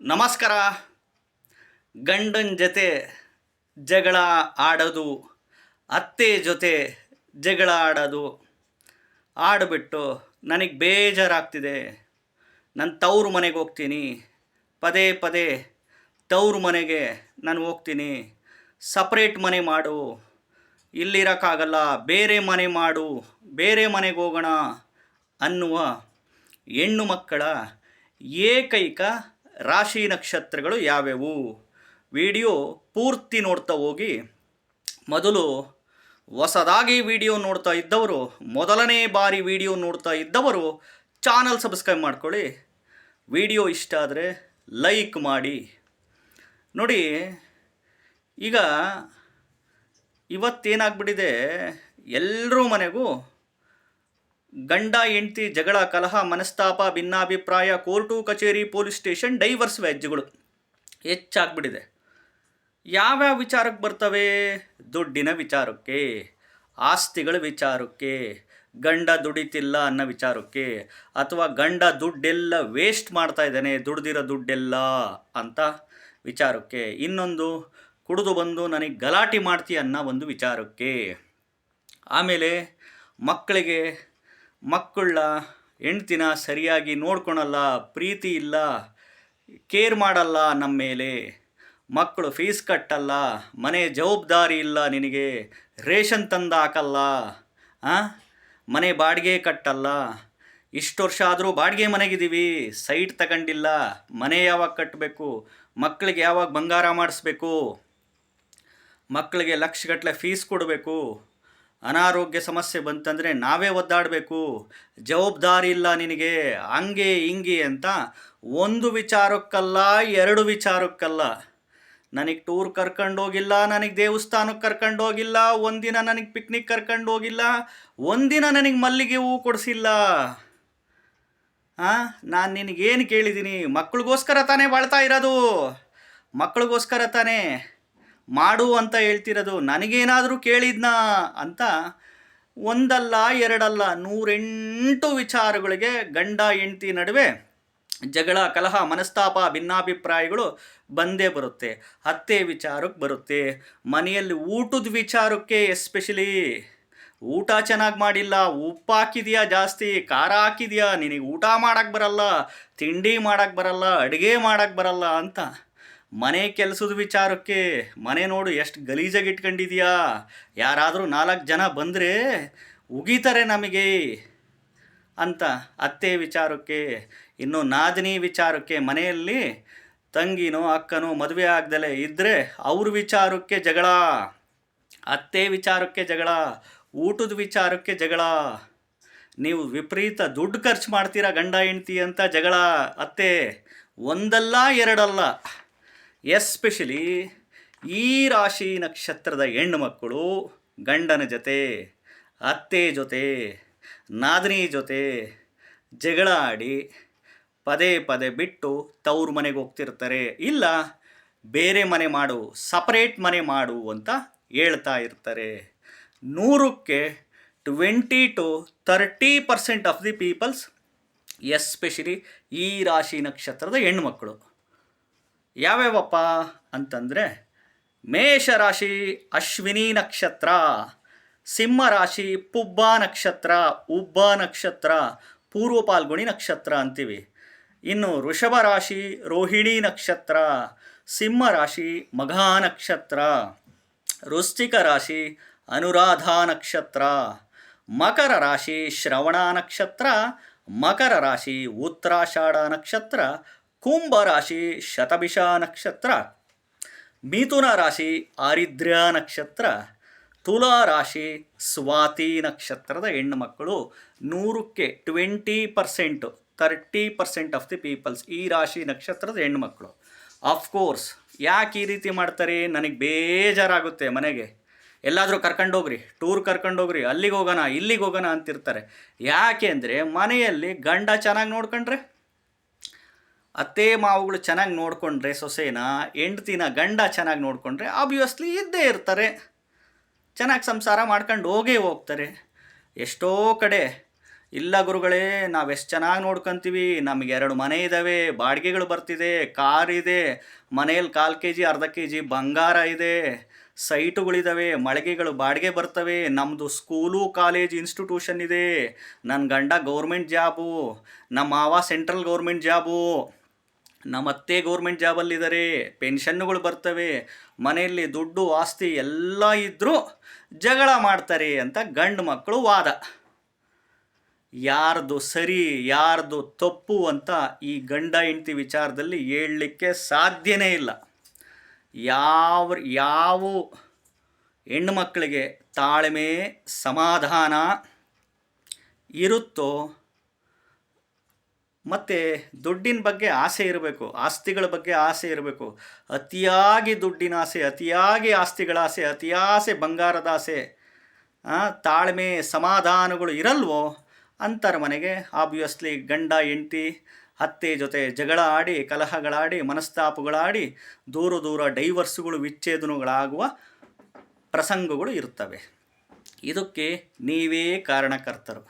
ನಮಸ್ಕಾರ. ಗಂಡನ ಜೊತೆ ಜಗಳ ಆಡೋದು, ಅತ್ತೆ ಜೊತೆ ಜಗಳ ಆಡೋದು. ಆಡಿಬಿಟ್ಟು ನನಗೆ ಬೇಜಾರಾಗ್ತಿದೆ. ನಾನು ತವ್ರ ಮನೆಗೆ ಹೋಗ್ತೀನಿ. ಪದೇ ಪದೇ ತವ್ರ ಮನೆಗೆ ನಾನು ಹೋಗ್ತೀನಿ. ಸಪ್ರೇಟ್ ಮನೆ ಮಾಡು. ಇಲ್ಲಿರೋಕ್ಕಾಗಲ್ಲ, ಬೇರೆ ಮನೆ ಮಾಡು. ಬೇರೆ ಮನೆಗೆ ಹೋಗೋಣ ಅನ್ನುವ ಹೆಣ್ಣು ಮಕ್ಕಳ ಏಕೈಕ ರಾಶಿ ನಕ್ಷತ್ರಗಳು ಯಾವ್ಯಾವು? ವಿಡಿಯೋ ಪೂರ್ತಿ ನೋಡ್ತಾ ಹೋಗಿ. ಮೊದಲು ಹೊಸದಾಗಿ ವಿಡಿಯೋ ನೋಡ್ತಾ ಇದ್ದವರು, ಮೊದಲನೇ ಬಾರಿ ವಿಡಿಯೋ ನೋಡ್ತಾ ಇದ್ದವರು ಚಾನಲ್ ಸಬ್ಸ್ಕ್ರೈಬ್ ಮಾಡ್ಕೊಳ್ಳಿ. ವಿಡಿಯೋ ಇಷ್ಟ ಆದರೆ ಲೈಕ್ ಮಾಡಿ. ನೋಡಿ, ಈಗ ಇವತ್ತೇನಾಗ್ಬಿಟ್ಟಿದೆ? ಎಲ್ಲರೂ ಮನೆಗೂ ಗಂಡ, ಹೆಂಡತಿ, ಜಗಳ, ಕಲಹ, ಮನಸ್ತಾಪ, ಭಿನ್ನಾಭಿಪ್ರಾಯ, ಕೋರ್ಟು, ಕಚೇರಿ, ಪೊಲೀಸ್ ಸ್ಟೇಷನ್, ಡೈವರ್ಸ್ ವ್ಯಾಜ್ಯಗಳು ಹೆಚ್ಚಾಗ್ಬಿಟ್ಟಿದೆ. ಯಾವ್ಯಾವ ವಿಚಾರಕ್ಕೆ ಬರ್ತವೆ? ದುಡ್ಡಿನ ವಿಚಾರಕ್ಕೆ, ಆಸ್ತಿಗಳ ವಿಚಾರಕ್ಕೆ, ಗಂಡ ದುಡಿತಿಲ್ಲ ಅನ್ನೋ ವಿಚಾರಕ್ಕೆ, ಅಥವಾ ಗಂಡ ದುಡ್ಡೆಲ್ಲ ವೇಸ್ಟ್ ಮಾಡ್ತಾ ಇದ್ದಾನೆ, ದುಡ್ದಿರೋ ದುಡ್ಡೆಲ್ಲ ಅಂತ ವಿಚಾರಕ್ಕೆ. ಇನ್ನೊಂದು, ಕುಡಿದು ಬಂದು ನನಗೆ ಗಲಾಟೆ ಮಾಡ್ತೀಯ ಅನ್ನೋ ಒಂದು ವಿಚಾರಕ್ಕೆ. ಆಮೇಲೆ ಮಕ್ಕಳಿಗೆ ಮಕ್ಕಳ ಹೆಂಡ್ತಿನ ಸರಿಯಾಗಿ ನೋಡ್ಕೊಳಲ್ಲ, ಪ್ರೀತಿ ಇಲ್ಲ, ಕೇರ್ ಮಾಡಲ್ಲ ನಮ್ಮ ಮೇಲೆ. ಮಕ್ಕಳು ಫೀಸ್ ಕಟ್ಟಲ್ಲ, ಮನೆ ಜವಾಬ್ದಾರಿ ಇಲ್ಲ ನಿನಗೆ, ರೇಷನ್ ತಂದು ಹಾಕಲ್ಲ? ಮನೆ ಬಾಡಿಗೆ ಕಟ್ಟಲ್ಲ. ಇಷ್ಟು ವರ್ಷ ಆದರೂ ಬಾಡಿಗೆ ಮನೆಗಿದ್ದೀವಿ ಸೈಟ್ ತಗೊಂಡಿಲ್ಲ, ಮನೆ ಯಾವಾಗ ಕಟ್ಟಬೇಕು ಮಕ್ಕಳಿಗೆ ಯಾವಾಗ ಬಂಗಾರ ಮಾಡಿಸ್ಬೇಕು ಮಕ್ಕಳಿಗೆ ಲಕ್ಷಗಟ್ಟಲೆ ಫೀಸ್ ಕೊಡಬೇಕು. ಅನಾರೋಗ್ಯ ಸಮಸ್ಯೆ ಬಂತಂದರೆ ನಾವೇ ಒದ್ದಾಡಬೇಕು. ಜವಾಬ್ದಾರಿ ಇಲ್ಲ ನಿನಗೆ. ಹಂಗೆ ಹಿಂಗೆ ಅಂತ ಒಂದು ವಿಚಾರಕ್ಕಲ್ಲ, ಎರಡು ವಿಚಾರಕ್ಕಲ್ಲ. ನನಗೆ ಟೂರ್ ಕರ್ಕೊಂಡು ಹೋಗಿಲ್ಲ ನನಗೆ ದೇವಸ್ಥಾನಕ್ಕೆ ಕರ್ಕೊಂಡು ಹೋಗಿಲ್ಲ ಒಂದಿನ ನನಗೆ ಪಿಕ್ನಿಕ್ ಕರ್ಕೊಂಡು ಹೋಗಿಲ್ಲ ಒಂದಿನ ನನಗೆ ಮಲ್ಲಿಗೆ ಹೂ ಕೊಡಿಸಿಲ್ಲ. ಹಾಂ ನಾನು ನಿನಗೇನು ಕೇಳಿದ್ದೀನಿ ಮಕ್ಕಳಿಗೋಸ್ಕರ ತಾನೇ ಬಾಳ್ತಾ ಇರೋದು. ಮಕ್ಕಳಿಗೋಸ್ಕರ ತಾನೇ. ಮಾಡು ಅಂತ ಹೇಳ್ತಿರೋದು, ನನಗೇನಾದರೂ ಕೇಳಿದ್ನಾ ಅಂತ ಒಂದಲ್ಲ, ಎರಡಲ್ಲ, ನೂರೆಂಟು ವಿಚಾರಗಳಿಗೆ ಗಂಡ, ಹೆಂಡತಿ ನಡುವೆ ಜಗಳ, ಕಲಹ, ಮನಸ್ತಾಪ, ಭಿನ್ನಾಭಿಪ್ರಾಯಗಳು ಬಂದೇ ಬರುತ್ತೆ. ಅತ್ತೆ ವಿಚಾರಕ್ಕೆ ಬರುತ್ತೆ. ಮನೆಯಲ್ಲಿ ಊಟದ ವಿಚಾರಕ್ಕೆ ಎಸ್ಪೆಷಲಿ ಊಟ ಚೆನ್ನಾಗಿ ಮಾಡಿಲ್ಲ, ಉಪ್ಪು ಹಾಕಿದೆಯಾ ಜಾಸ್ತಿ, ಖಾರ ಹಾಕಿದೆಯಾ, ನಿನಗೆ ಊಟ ಮಾಡೋಕ್ಕೆ ಬರಲ್ಲ, ತಿಂಡಿ ಮಾಡೋಕ್ಕೆ ಬರಲ್ಲ, ಅಡುಗೆ ಮಾಡಕ್ಕೆ ಬರಲ್ಲ ಅಂತ ಮನೆ ಕೆಲಸದ ವಿಚಾರಕ್ಕೆ ಮನೆ ನೋಡು ಎಷ್ಟು ಗಲೀಜಾಗಿ ಇಟ್ಕೊಂಡಿದೀಯಾ? ಯಾರಾದರೂ ನಾಲ್ಕು ಜನ ಬಂದರೆ ಉಗಿತಾರೆ ನಮಗೆ ಅಂತ ಅತ್ತೆ ವಿಚಾರಕ್ಕೆ, ಇನ್ನು ನಾದಿನಿ ವಿಚಾರಕ್ಕೆ ಮನೆಯಲ್ಲಿ ತಂಗಿನೋ ಅಕ್ಕನೋ ಮದುವೆ ಆಗ್ದಲೇ ಇದ್ದರೆ ಅವ್ರ ವಿಚಾರಕ್ಕೆ ಜಗಳ, ಅತ್ತೆ ವಿಚಾರಕ್ಕೆ ಜಗಳ, ಊಟದ ವಿಚಾರಕ್ಕೆ ಜಗಳ. ನೀವು ವಿಪರೀತ ದುಡ್ಡು ಖರ್ಚು ಮಾಡ್ತೀರಾ ಗಂಡ ಹೆಂಡ್ತಿ ಅಂತ ಜಗಳ, ಅತ್ತೆ ಒಂದಲ್ಲ ಎರಡಲ್ಲ. ಎಸ್ಪೆಷಲಿ ಈ ರಾಶಿ ನಕ್ಷತ್ರದ ಹೆಣ್ಣು ಮಕ್ಕಳು ಗಂಡನ ಜೊತೆ, ಅತ್ತೆ ಜೊತೆ, ನಾದಿನಿ ಜೊತೆ ಜಗಳ ಆಡಿ ಪದೇ ಪದೇ ಬಿಟ್ಟು ತವ್ರ ಮನೆಗೆ ಹೋಗ್ತಿರ್ತಾರೆ. ಇಲ್ಲ, ಬೇರೆ ಮನೆ ಮಾಡು ಸಪರೇಟ್ ಮನೆ ಮಾಡು ಅಂತ ಹೇಳ್ತಾ ಇರ್ತಾರೆ. ನೂರಕ್ಕೆ twenty to thirty percent of the peoples especially ಈ ರಾಶಿ ನಕ್ಷತ್ರದ ಹೆಣ್ಮಕ್ಳು ಯಾವ್ಯಾವಪ್ಪ ಅಂತಂದರೆ ಮೇಷರಾಶಿ ಅಶ್ವಿನಿ ನಕ್ಷತ್ರ ಸಿಂಹರಾಶಿ ಪುಬ್ಬ ನಕ್ಷತ್ರ, ಉಬ್ಬ ನಕ್ಷತ್ರ, ಪೂರ್ವ ಪಾಲ್ಗುಣಿ ನಕ್ಷತ್ರ ಅಂತೀವಿ. ಇನ್ನು ವೃಷಭ ರಾಶಿ, ರೋಹಿಣಿ ನಕ್ಷತ್ರ, ಸಿಂಹ ರಾಶಿ, ಮಘ ನಕ್ಷತ್ರ, ವೃಶ್ಚಿಕ ರಾಶಿ, ಅನುರಾಧ ನಕ್ಷತ್ರ, ಮಕರ ರಾಶಿ, ಶ್ರವಣ ನಕ್ಷತ್ರ, ಮಕರ ರಾಶಿ, ಉತ್ತರಾಷಾಢ ನಕ್ಷತ್ರ ಕುಂಭ ರಾಶಿ ಶತಭಿಷ ನಕ್ಷತ್ರ, ಮಿಥುನ ರಾಶಿ ಆರಿದ್ರ ನಕ್ಷತ್ರ, ತುಲಾ ರಾಶಿ ಸ್ವಾತಿ ನಕ್ಷತ್ರದ ಹೆಣ್ಣು ಮಕ್ಕಳು ನೂರಕ್ಕೆ twenty percent thirty percent of the peoples ಈ ರಾಶಿ ನಕ್ಷತ್ರದ ಹೆಣ್ಮಕ್ಳು ಆಫ್ಕೋರ್ಸ್ ಯಾಕೆ ಈ ರೀತಿ ಮಾಡ್ತಾರೆ? ನನಗೆ ಬೇಜಾರಾಗುತ್ತೆ ಮನೆಗೆ. ಎಲ್ಲಾದರೂ ಕರ್ಕೊಂಡೋಗ್ರಿ, ಟೂರ್ ಕರ್ಕೊಂಡೋಗ್ರಿ, ಅಲ್ಲಿಗೆ ಹೋಗೋಣ, ಇಲ್ಲಿಗೆ ಹೋಗೋಣ ಅಂತಿರ್ತಾರೆ. ಯಾಕೆ ಅಂದರೆ ಮನೆಯಲ್ಲಿ ಗಂಡ ಚೆನ್ನಾಗಿ ನೋಡ್ಕೊಂಡ್ರೆ ಅತ್ತೆ ಮಾವುಗಳು ಚೆನ್ನಾಗಿ ನೋಡಿಕೊಂಡ್ರೆ ಸೊಸೆನ, ಹೆಂಡ್ತಿನ ಗಂಡ ಚೆನ್ನಾಗಿ ನೋಡಿಕೊಂಡ್ರೆ ಆಬ್ವಿಯಸ್ಲಿ ಇದ್ದೇ ಇರ್ತಾರೆ. ಚೆನ್ನಾಗಿ ಸಂಸಾರ ಮಾಡ್ಕೊಂಡು ಹೋಗೇ ಹೋಗ್ತಾರೆ. ಎಷ್ಟೋ ಕಡೆ, ಇಲ್ಲ ಗುರುಗಳೇ, ನಾವು ಎಷ್ಟು ಚೆನ್ನಾಗಿ ನೋಡ್ಕೊತೀವಿ, ನಮಗೆ ಎರಡು ಮನೆ ಇದ್ದಾವೆ ಬಾಡಿಗೆಗಳು ಬರ್ತಿದೆ, ಕಾರ್ ಇದೆ ಮನೆಯಲ್ಲಿ ಕಾಲು ಕೆ ಜಿ ಅರ್ಧ ಕೆ ಜಿ ಬಂಗಾರ ಇದೆ ಸೈಟುಗಳಿದ್ದಾವೆ ಮಳಿಗೆಗಳು ಬಾಡಿಗೆ ಬರ್ತವೆ ನಮ್ಮದು ಸ್ಕೂಲು, ಕಾಲೇಜ್, ಇನ್ಸ್ಟಿಟ್ಯೂಷನ್ ಇದೆ ನನ್ನ ಗಂಡ ಗೌರ್ಮೆಂಟ್ ಜಾಬು ನಮ್ಮ ಮಾವ ಸೆಂಟ್ರಲ್ ಗೌರ್ಮೆಂಟ್ ಜಾಬು ನಮ್ಮ ಅತ್ತೆ ಗೌರ್ಮೆಂಟ್ ಜಾಬಲ್ಲಿದ್ದಾರೆ ಪೆನ್ಷನ್ನುಗಳು ಬರ್ತವೆ, ಮನೆಯಲ್ಲಿ ದುಡ್ಡು, ಆಸ್ತಿ ಎಲ್ಲ ಇದ್ದರೂ ಜಗಳ ಮಾಡ್ತಾರೆ ಅಂತ ಗಂಡು ಮಕ್ಕಳು ವಾದ. ಯಾರ್ದು ಸರಿ, ಯಾರ್ದು ತಪ್ಪು ಅಂತ ಈ ಗಂಡ ಹೆಂಡತಿ ವಿಚಾರದಲ್ಲಿ ಹೇಳಲಿಕ್ಕೆ ಸಾಧ್ಯನೇ ಇಲ್ಲ. ಯಾವ ಯಾವ ಹೆಣ್ಣು ಮಕ್ಕಳಿಗೆ ತಾಳ್ಮೆ, ಸಮಾಧಾನ ಇರುತ್ತೋ ಮತ್ತು ದುಡ್ಡಿನ ಬಗ್ಗೆ ಆಸೆ ಇರಬೇಕು, ಆಸ್ತಿಗಳ ಬಗ್ಗೆ ಆಸೆ ಇರಬೇಕು. ಅತಿಯಾಗಿ ದುಡ್ಡಿನ ಆಸೆ, ಅತಿಯಾಗಿ ಆಸ್ತಿಗಳ ಆಸೆ ಅತಿಯಾಸೆ ಬಂಗಾರದ ಆಸೆ ತಾಳ್ಮೆ, ಸಮಾಧಾನಗಳು ಇರಲ್ವೋ? ಅಂತರ ಮನೆಗೆ ಆಬ್ವಿಯಸ್ಲಿ ಗಂಡ, ಹೆಂಡತಿ, ಅತ್ತೆ ಜೊತೆ ಜಗಳ ಆಡಿ ಕಲಹಗಳಾಡಿ, ಮನಸ್ತಾಪಗಳಾಡಿ ದೂರ ದೂರ ಡೈವರ್ಸ್ಗಳು ವಿಚ್ಛೇದನಗಳಾಗುವ ಪ್ರಸಂಗಗಳು ಇರುತ್ತವೆ. ಇದಕ್ಕೆ ನೀವೇ ಕಾರಣಕರ್ತರು.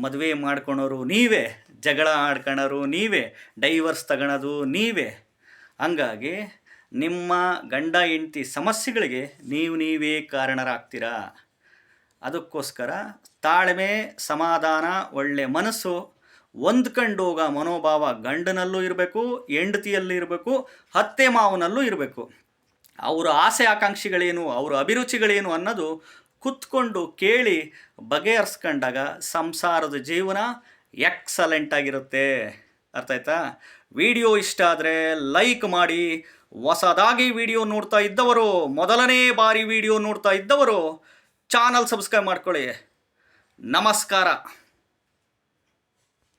ಮದುವೆ ಮಾಡ್ಕೊಳೋರು ನೀವೇ. ಜಗಳ ಆಡ್ಕೊಳ್ಳೋರು ನೀವೇ, ಡೈವರ್ಸ್ ತಗೊಳೋದು ನೀವೇ. ಹಂಗಾಗಿ ನಿಮ್ಮ ಗಂಡ ಹೆಂಡತಿ ಸಮಸ್ಯೆಗಳಿಗೆ ನೀವು ನೀವೇ ಕಾರಣರಾಗ್ತೀರಾ? ಅದಕ್ಕೋಸ್ಕರ ತಾಳ್ಮೆ, ಸಮಾಧಾನ, ಒಳ್ಳೆ ಮನಸ್ಸು, ಹೊಂದ್ಕೊಂಡು ಹೋಗ ಮನೋಭಾವ ಗಂಡನಲ್ಲೂ ಇರಬೇಕು, ಹೆಂಡತಿಯಲ್ಲೂ ಇರಬೇಕು ಹತ್ತೆ ಮಾವನಲ್ಲೂ ಇರಬೇಕು. ಅವರ ಆಸೆ ಆಕಾಂಕ್ಷಿಗಳೇನು, ಅವರ ಅಭಿರುಚಿಗಳೇನು ಅನ್ನೋದು ಕುತ್ಕೊಂಡು ಕೇಳಿ ಬಗೆಹರಿಸ್ಕೊಂಡಾಗ ಸಂಸಾರದ ಜೀವನ ಎಕ್ಸಲೆಂಟ್ ಆಗಿರುತ್ತೆ. ಅರ್ಥ ಆಯ್ತಾ? ವಿಡಿಯೋ ಇಷ್ಟ ಆದರೆ ಲೈಕ್ ಮಾಡಿ. ಹೊಸದಾಗಿ ವಿಡಿಯೋ ನೋಡ್ತಾ ಇದ್ದವರು, ಮೊದಲನೇ ಬಾರಿ ವಿಡಿಯೋ ನೋಡ್ತಾ ಇದ್ದವರು, ಚಾನಲ್ ಸಬ್ಸ್ಕ್ರೈಬ್ ಮಾಡ್ಕೊಳ್ಳಿ. ನಮಸ್ಕಾರ.